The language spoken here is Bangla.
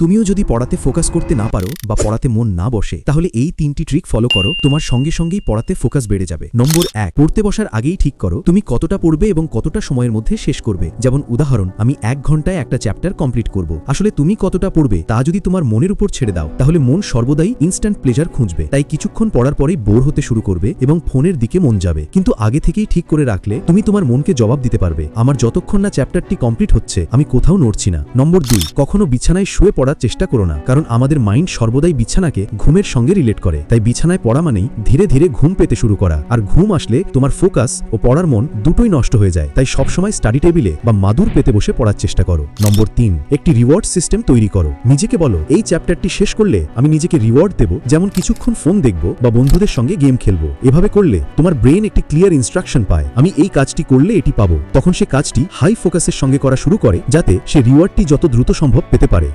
তুমিও যদি পড়াতে ফোকাস করতে না পারো বা পড়াতে মন না বসে, তাহলে এই তিনটি ট্রিক ফলো করো, তোমার সঙ্গে সঙ্গেই পড়াতে ফোকাস বেড়ে যাবে। নম্বর এক, পড়তে বসার আগেই ঠিক করো তুমি কতটা পড়বে এবং কতটা সময়ের মধ্যে শেষ করবে। যেমন উদাহরণ, আমি এক ঘন্টায় একটা চ্যাপ্টার কমপ্লিট করব। আসলে তুমি কতটা পড়বে তা যদি তোমার মনের উপর ছেড়ে দাও, তাহলে মন সর্বদাই ইনস্ট্যান্ট প্লেজার খুঁজবে। তাই কিছুক্ষণ পড়ার পরেই বোর হতে শুরু করবে এবং ফোনের দিকে মন যাবে। কিন্তু আগে থেকেই ঠিক করে রাখলে তুমি তোমার মনকে জবাব দিতে পারবে, আমার যতক্ষণ না চ্যাপ্টারটি কমপ্লিট হচ্ছে, আমি কোথাও নড়ছি না। নম্বর দুই, কখনো বিছানায় শুয়ে পড়ার চেষ্টা করো না, কারণ আমাদের মাইন্ড সর্বদাই বিছানাকে ঘুমের সঙ্গে রিলেট করে। তাই বিছানায় পড়া মানেই ধীরে ধীরে ঘুম পেতে শুরু করা। আর ঘুম আসলে তোমার ফোকাস ও পড়ার মন দুটোই নষ্ট হয়ে যায়। তাই সবসময় স্টাডি টেবিলে বা মাদুর পেতে বসে পড়ার চেষ্টা করো। নম্বর তিন, একটি রিওয়ার্ড সিস্টেম তৈরি করো। নিজেকে বলো, এই চ্যাপ্টারটি শেষ করলে আমি নিজেকে রিওয়ার্ড দেব, যেমন কিছুক্ষণ ফোন দেখব বা বন্ধুদের সঙ্গে গেম খেলব। এভাবে করলে তোমার ব্রেন একটি ক্লিয়ার ইনস্ট্রাকশন পায়। আমি এই কাজটি করলে এটি পাবো। তখন সে কাজটি হাই ফোকাসের সঙ্গে করা শুরু করে, যাতে সে রিওয়ার্ডটি যত দ্রুত সম্ভব পেতে পারে।